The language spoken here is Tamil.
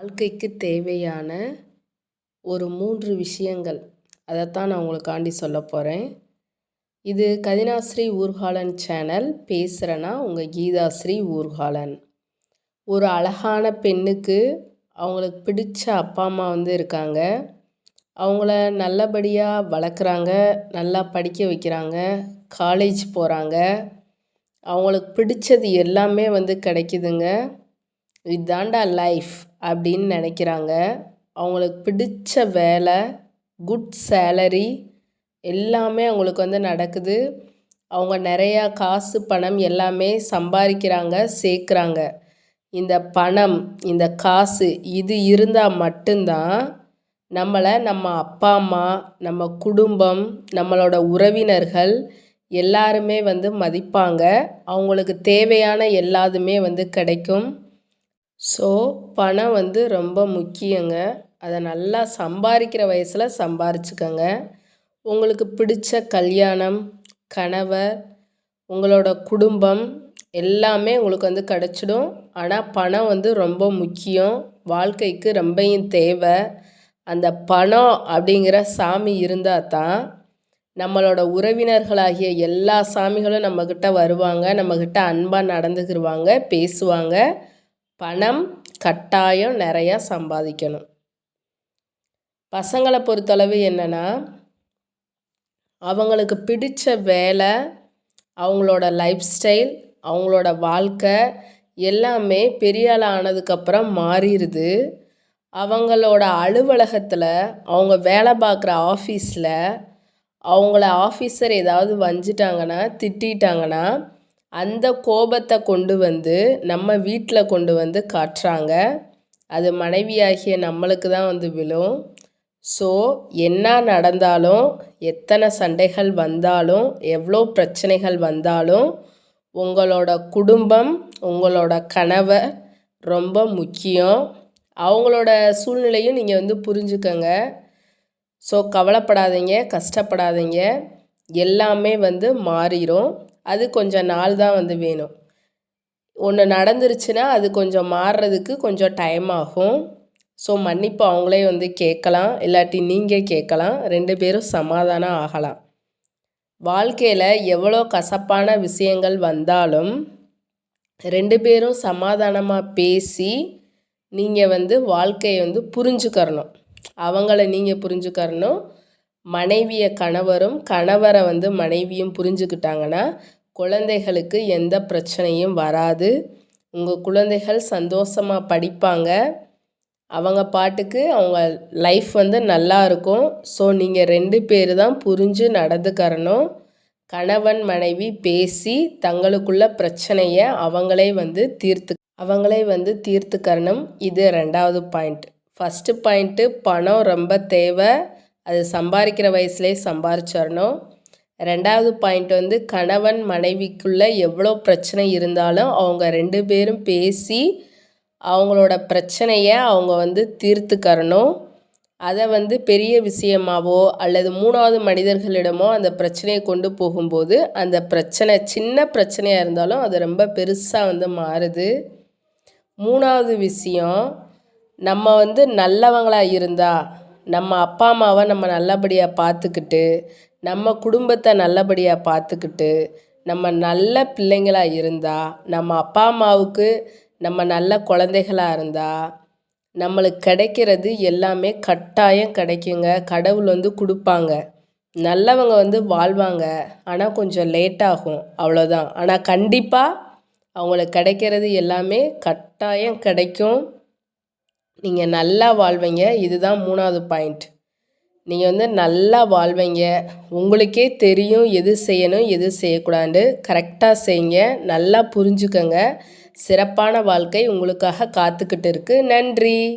வாழ்க்கைக்கு தேவையான ஒரு மூன்று விஷயங்கள். அதைத்தான் நான் உங்களுக்காண்டி சொல்ல போகிறேன் இது கதினாஸ்ரீ ஊர்காலன் சேனல். பேசுகிறேன்னா உங்கள் கீதாஸ்ரீ ஊர்காலன். ஒரு அழகான பெண்ணுக்கு அவங்களுக்கு பிடிச்ச அப்பா அம்மா வந்து இருக்காங்க. அவங்கள நல்லபடியாக வளர்க்குறாங்க நல்லா படிக்க வைக்கிறாங்க காலேஜ் போகிறாங்க அவங்களுக்கு பிடிச்சது எல்லாமே வந்து கிடைக்குதுங்க. இதாண்டா லைஃப் அப்படின்னு நினைக்கிறாங்க. அவங்களுக்கு பிடிச்ச வேலை குட் சேலரி எல்லாமே அவங்களுக்கு வந்து நடக்குது. அவங்க நிறையா காசு பணம் எல்லாமே சம்பாதிக்கிறாங்க சேர்க்குறாங்க. இந்த பணம் இந்த காசு இது இருந்தால் மட்டும்தான் நம்மளை நம்ம அப்பா அம்மா நம்ம குடும்பம் நம்மளோட உறவினர்கள் எல்லாருமே வந்து மதிப்பாங்க. அவங்களுக்கு தேவையான எல்லாதுமே வந்து கிடைக்கும். ஸோ பணம் வந்து ரொம்ப முக்கியங்க. அதை நல்லா சம்பாதிக்கிற வயசில் சம்பாரிச்சுக்கோங்க. உங்களுக்கு பிடிச்ச கல்யாணம் கணவர் உங்களோட குடும்பம் எல்லாமே உங்களுக்கு வந்து கிடச்சிடும். ஆனால் பணம் வந்து ரொம்ப முக்கியம். வாழ்க்கைக்கு ரொம்பையும் தேவை. அந்த பணம் அப்படிங்கிற சாமி இருந்தால் தான் நம்மளோட உறவினர்களாகிய எல்லா சாமிகளும் நம்மக்கிட்ட வருவாங்க. நம்மக்கிட்ட அன்பாக நடந்துக்கிடுவாங்க பேசுவாங்க. பணம் கட்டாயம் நிறையா சம்பாதிக்கணும். பசங்களை பொறுத்தளவு என்னென்னா அவங்களுக்கு பிடிச்ச வேலை அவங்களோட லைஃப் ஸ்டைல் அவங்களோட வாழ்க்கை எல்லாமே பெரிய ஆள் ஆனதுக்கப்புறம் மாறிடுது. அவங்களோட அலுவலகத்தில் அவங்க வேலை பார்க்குற ஆஃபீஸில் அவங்கள ஆஃபீஸர் ஏதாவது வஞ்சிட்டாங்கன்னா திட்டாங்கன்னா அந்த கோபத்தை கொண்டு வந்து நம்ம வீட்டில் கொண்டு வந்து காட்டுறாங்க அது மனைவியாகிய நம்மளுக்கு தான் வந்து விழும். ஸோ என்ன நடந்தாலும் எத்தனை சண்டைகள் வந்தாலும் எவ்வளோ பிரச்சனைகள் வந்தாலும் உங்களோட குடும்பம் உங்களோட கணவர் ரொம்ப முக்கியம். அவங்களோட சூழ்நிலையும் நீங்கள் வந்து புரிஞ்சுக்கங்க. ஸோ கவலைப்படாதீங்க கஷ்டப்படாதீங்க. எல்லாமே வந்து மாறிடும் அது கொஞ்சம் நாள் தான் வந்து வேணும். ஒன்று நடந்துருச்சுன்னா அது கொஞ்சம் மாறுறதுக்கு கொஞ்சம் டைம் ஆகும். ஸோ மன்னிப்பு அவங்களே வந்து கேட்கலாம். இல்லாட்டி நீங்கள் கேட்கலாம். ரெண்டு பேரும் சமாதானம் ஆகலாம். வாழ்க்கையில் எவ்வளோ கசப்பான விஷயங்கள் வந்தாலும் ரெண்டு பேரும் சமாதானமாக பேசி நீங்கள் வந்து வாழ்க்கையை வந்து புரிஞ்சுக்கறணும். அவங்கள நீங்கள் புரிஞ்சுக்கறணும். மனைவியை கணவரும் கணவரை வந்து மனைவியும் புரிஞ்சுக்கிட்டாங்கன்னா குழந்தைகளுக்கு எந்த பிரச்சனையும் வராது. உங்கள் குழந்தைகள் சந்தோஷமாக படிப்பாங்க. அவங்க பாட்டுக்கு அவங்க லைஃப் வந்து நல்லா இருக்கும். ஸோ நீங்கள் ரெண்டு பேர் தான் புரிஞ்சு நடந்துக்கரணும் கணவன் மனைவி பேசி தங்களுக்குள்ள பிரச்சனையை அவங்களே வந்து தீர்த்து அவங்களே வந்து தீர்த்துக்கரணும் இது ரெண்டாவது பாயிண்ட் ஃபஸ்ட்டு பாயிண்ட்டு பணம் ரொம்ப தேவை. அது சம்பாதிக்கிற வயசுலேயே சம்பாரிச்சிடணும். ரெண்டாவது பாயிண்ட் வந்து கணவன் மனைவிக்குள்ளே எவ்வளோ பிரச்சனை இருந்தாலும் அவங்க ரெண்டு பேரும் பேசி அவங்களோட பிரச்சனையை அவங்க வந்து தீர்த்துக்கரணும் அதை வந்து பெரிய விஷயமாவோ அல்லது மூணாவது மனிதர்களிடமோ அந்த பிரச்சனையை கொண்டு போகும்போது அந்த பிரச்சனை சின்ன பிரச்சனையாக இருந்தாலும் அது ரொம்ப பெருசாக வந்து மாறுது. மூணாவது விஷயம் நம்ம வந்து நல்லவங்களாக இருந்தால் நம்ம அப்பா அம்மாவை நம்ம நல்லபடியாக பார்த்துக்கிட்டு நம்ம குடும்பத்தை நல்லபடியாக பார்த்துக்கிட்டு நம்ம நல்ல பிள்ளைங்களாக இருந்தால் நம்ம அப்பா அம்மாவுக்கு நம்ம நல்ல குழந்தைகளாக இருந்தால் நம்மளுக்கு கிடைக்கிறது எல்லாமே கட்டாயம் கிடைக்குங்க. கடவுள் வந்து கொடுப்பாங்க. நல்லவங்க வந்து வாழ்வாங்க. ஆனால் கொஞ்சம் லேட் ஆகும். அவ்வளோதான் ஆனால் கண்டிப்பாக அவங்களுக்கு கிடைக்கிறது எல்லாமே கட்டாயம் கிடைக்கும். நீங்கள் நல்லா வாழ்வீங்க. இதுதான் மூணாவது பாயிண்ட் நீங்கள் வந்து நல்லா வாழ்வீங்க. உங்களுக்கே தெரியும் எது செய்யணும் எது செய்யக்கூடாது கரெக்டாக செய்யுங்க. நல்லா புரிஞ்சுக்கங்க. சிறப்பான வாழ்க்கை உங்களுக்காக காத்துக்கிட்டு இருக்குது நன்றி.